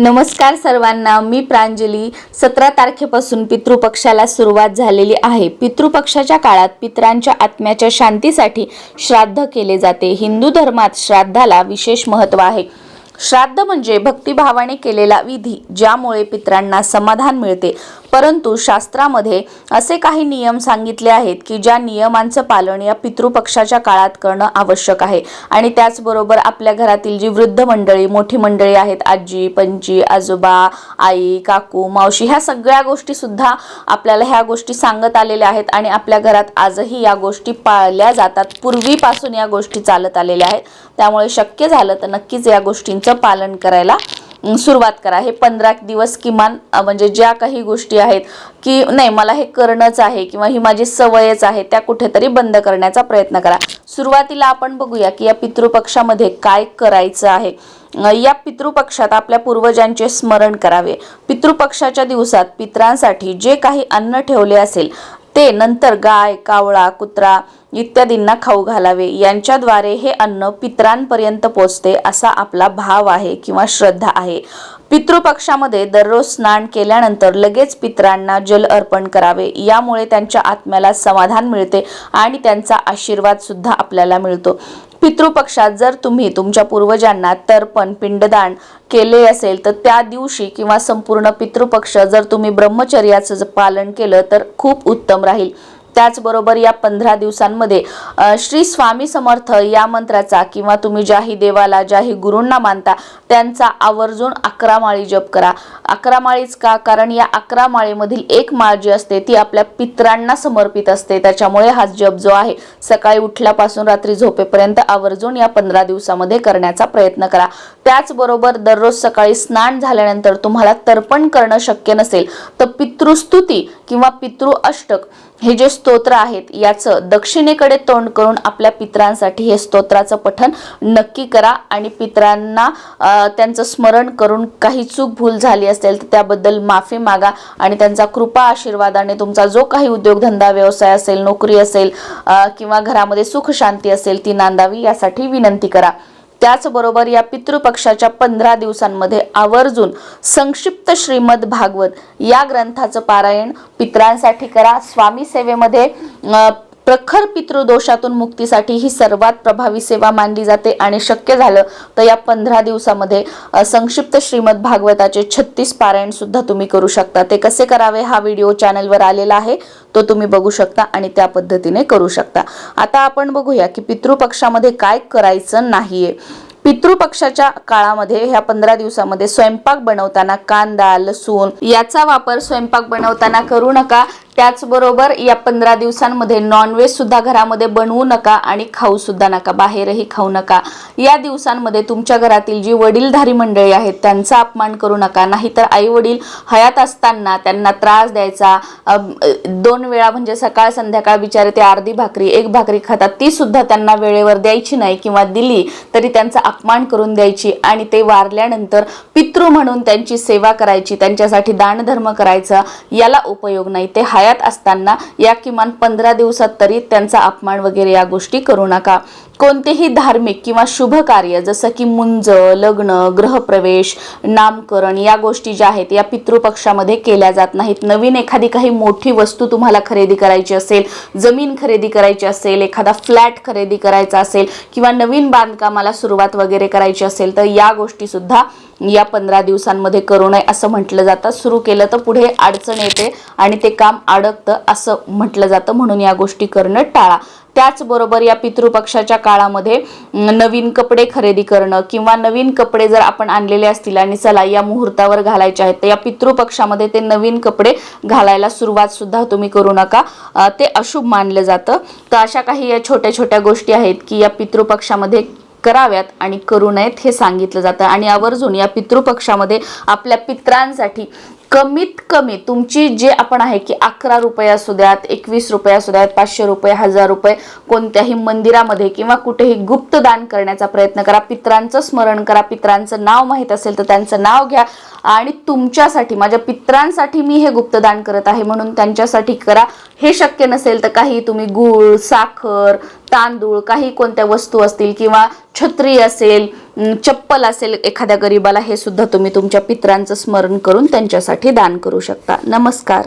नमस्कार सर्वांना मी प्रांजली. सतरा तारखेपासून पितृपक्षाला सुरुवात झालेली आहे. पितृपक्षाच्या काळात पितरांच्या आत्म्याच्या शांतीसाठी श्राद्ध केले जाते. हिंदू धर्मात श्राद्धाला विशेष महत्त्व आहे. श्राद्ध म्हणजे भक्तिभावाने केलेला विधी ज्यामुळे पितरांना समाधान मिळते. परंतु शास्त्रामध्ये असे काही नियम सांगितले आहेत की ज्या नियमांचं पालन या पितृपक्षाच्या काळात करणं आवश्यक आहे. आणि त्याचबरोबर आपल्या घरातील जी वृद्ध मंडळी मोठी मंडळी आहेत आजी पंजी आजोबा आई काकू मावशी ह्या सगळ्या गोष्टी सुद्धा आपल्याला ह्या गोष्टी सांगत आलेल्या आहेत आणि आपल्या घरात आजही या गोष्टी पाळल्या जातात. पूर्वीपासून या गोष्टी चालत आलेल्या आहेत. त्यामुळे शक्य झालं तर नक्कीच या गोष्टींचं पालन करायला सुरुवात करा. हे पंधरा दिवस किमान म्हणजे ज्या काही गोष्टी आहेत की नाही मला हे करणंच आहे किंवा ही माझी सवयच आहे त्या कुठेतरी बंद करण्याचा प्रयत्न करा. सुरुवातीला आपण बघूया की या पितृपक्षामध्ये काय करायचं आहे. या पितृपक्षात आपल्या पूर्वजांचे स्मरण करावे. पितृपक्षाच्या दिवसात पितरांसाठी जे काही अन्न ठेवले असेल ते नंतर गाय कावळा कुत्रा इत्यादींना खाऊ घालावे. यांच्याद्वारे हे अन्न पितरांपर्यंत पोचते असा आपला भाव आहे किंवा श्रद्धा आहे. पितृपक्षामध्ये दररोज स्नान केल्यानंतर लगेच पितरांना जल अर्पण करावे. यामुळे त्यांच्या आत्म्याला समाधान मिळते आणि त्यांचा आशीर्वाद सुद्धा आपल्याला मिळतो. पितृपक्षात जर तुम्ही तुमच्या पूर्वजांना तर्पण पिंडदान केले असेल तर त्या दिवशी किंवा संपूर्ण पितृपक्ष जर तुम्ही ब्रह्मचर्याचं पालन केलं तर खूप उत्तम राहील. त्याचबरोबर या पंधरा दिवसांमध्ये श्री स्वामी समर्थ या मंत्राचा किंवा तुम्ही ज्याही देवाला ज्याही गुरूंना मानता त्यांचा आवर्जून अकरा माळी जप करा. अकरा माळीच का? कारण या अकरा माळीमधील एक माळ जी असते ती आपल्या पित्रांना समर्पित असते. त्याच्यामुळे हा जप जो आहे सकाळी उठल्यापासून रात्री झोपेपर्यंत आवर्जून या पंधरा दिवसामध्ये करण्याचा प्रयत्न करा. त्याचबरोबर दररोज सकाळी स्नान झाल्यानंतर तुम्हाला तर्पण करणं शक्य नसेल तर पितृस्तुती किंवा पितृ अष्टक हे जे स्तोत्र आहेत याचं दक्षिणेकडे तोंड करून आपल्या पितरांसाठी हे स्तोत्राचं पठण नक्की करा आणि पितरांना त्यांचं स्मरण करून काही चूक भूल झाली असेल तर त्याबद्दल माफी मागा आणि त्यांचा कृपा आशीर्वादाने तुमचा जो काही उद्योगधंदा व्यवसाय असेल नोकरी असेल किंवा घरामध्ये सुख शांती असेल ती नांदावी यासाठी विनंती करा. त्याचबरोबर या पितृपक्षाच्या पंधरा दिवसांमध्ये आवर्जून संक्षिप्त श्रीमद भागवत या ग्रंथाचं पारायण पितरांसाठी करा. स्वामी सेवेमध्ये प्रखर पितृदोषातून मुक्तीसाठी ही सर्वात प्रभावी सेवा मानली जाते आणि शक्य झालं तर या पंधरा दिवसामध्ये संक्षिप्त श्रीमद भागवताचे छत्तीस पारायण सुद्धा तुम्ही करू शकता. ते कसे करावे हा व्हिडिओ चॅनलवर आलेला आहे तो तुम्ही बघू शकता आणि त्या पद्धतीने करू शकता. आता आपण बघूया की पितृपक्षामध्ये काय करायचं नाहीये. पितृपक्षाच्या काळामध्ये ह्या पंधरा दिवसामध्ये स्वयंपाक बनवताना कांदा लसूण याचा वापर स्वयंपाक बनवताना करू नका. त्याचबरोबर या पंधरा दिवसांमध्ये नॉनव्हेज सुद्धा घरामध्ये बनवू नका आणि खाऊ सुद्धा नका बाहेरही खाऊ नका. या दिवसांमध्ये तुमच्या घरातील जी वडीलधारी मंडळी आहेत त्यांचा अपमान करू नका. नाहीतर आई वडील हयात असताना त्यांना त्रास द्यायचा. दोन वेळा म्हणजे सकाळ संध्याकाळ बिचारे ते अर्धी भाकरी एक भाकरी खातात ती सुद्धा त्यांना वेळेवर द्यायची नाही किंवा दिली तरी त्यांचा अपमान करून द्यायची आणि ते वारल्यानंतर पितृ म्हणून त्यांची सेवा करायची त्यांच्यासाठी दानधर्म करायचा याला उपयोग नाही. ते हयात असताना या किमान पंधरा दिवसात तरी त्यांचा अपमान वगैरे या गोष्टी करू नका. कोणतेही धार्मिक किंवा शुभ कार्य जसं की मुंज लग्न ग्रहप्रवेश नामकरण या गोष्टी ज्या आहेत या पितृपक्षामध्ये केल्या जात नाहीत. नवीन एखादी काही मोठी वस्तू तुम्हाला खरेदी करायची असेल जमीन खरेदी करायची असेल एखादा फ्लॅट खरेदी करायचा असेल किंवा नवीन बांधकामाला सुरुवात वगैरे करायची असेल तर या गोष्टी सुद्धा या पंधरा दिवसांमध्ये करू नये असं म्हटलं जातं. सुरू केलं तर पुढे अडचण येते आणि ते काम अडकतं असं म्हटलं जातं. म्हणून या गोष्टी करणं टाळा. त्याचबरोबर या पितृपक्षाच्या काळामध्ये नवीन कपडे खरेदी करणं किंवा नवीन कपडे जर आपण आणलेले असतील आणि चला या मुहूर्तावर घालायचे आहेत तर या पितृपक्षामध्ये ते नवीन कपडे घालायला सुरुवात सुद्धा तुम्ही करू नका. ते अशुभ मानलं जातं. तर अशा काही या छोट्या छोट्या गोष्टी आहेत की या पितृपक्षामध्ये कराव्यात आणि करू नयेत हे सांगितलं जातं. आणि आवर्जून या पितृपक्षामध्ये आपल्या पित्रांसाठी कमीत कमी तुमची जे आपण आहे की अकरा रुपये असू द्यात एकवीस रुपये असू द्यात पाचशे रुपये हजार रुपये कोणत्याही मंदिरामध्ये किंवा कुठेही गुप्त दान करण्याचा प्रयत्न करा पित्रांचं स्मरण करा पित्रांचं नाव माहीत असेल तर त्यांचं नाव घ्या. आणि तुमच्यासाठी माझ्या पित्रांसाठी मी हे गुप्तदान करत आहे. म्हणून त्यांच्यासाठी करा. हे शक्य नसेल तर काही तुम्ही गूळ साखर तांदूळ काही कोणत्या वस्तू असतील किंवा छत्री असेल चप्पल असेल एखाद्या गरीबाला हे सुद्धा तुम्ही तुमच्या पित्रांचं स्मरण करून त्यांच्यासाठी दान करू शकता. नमस्कार.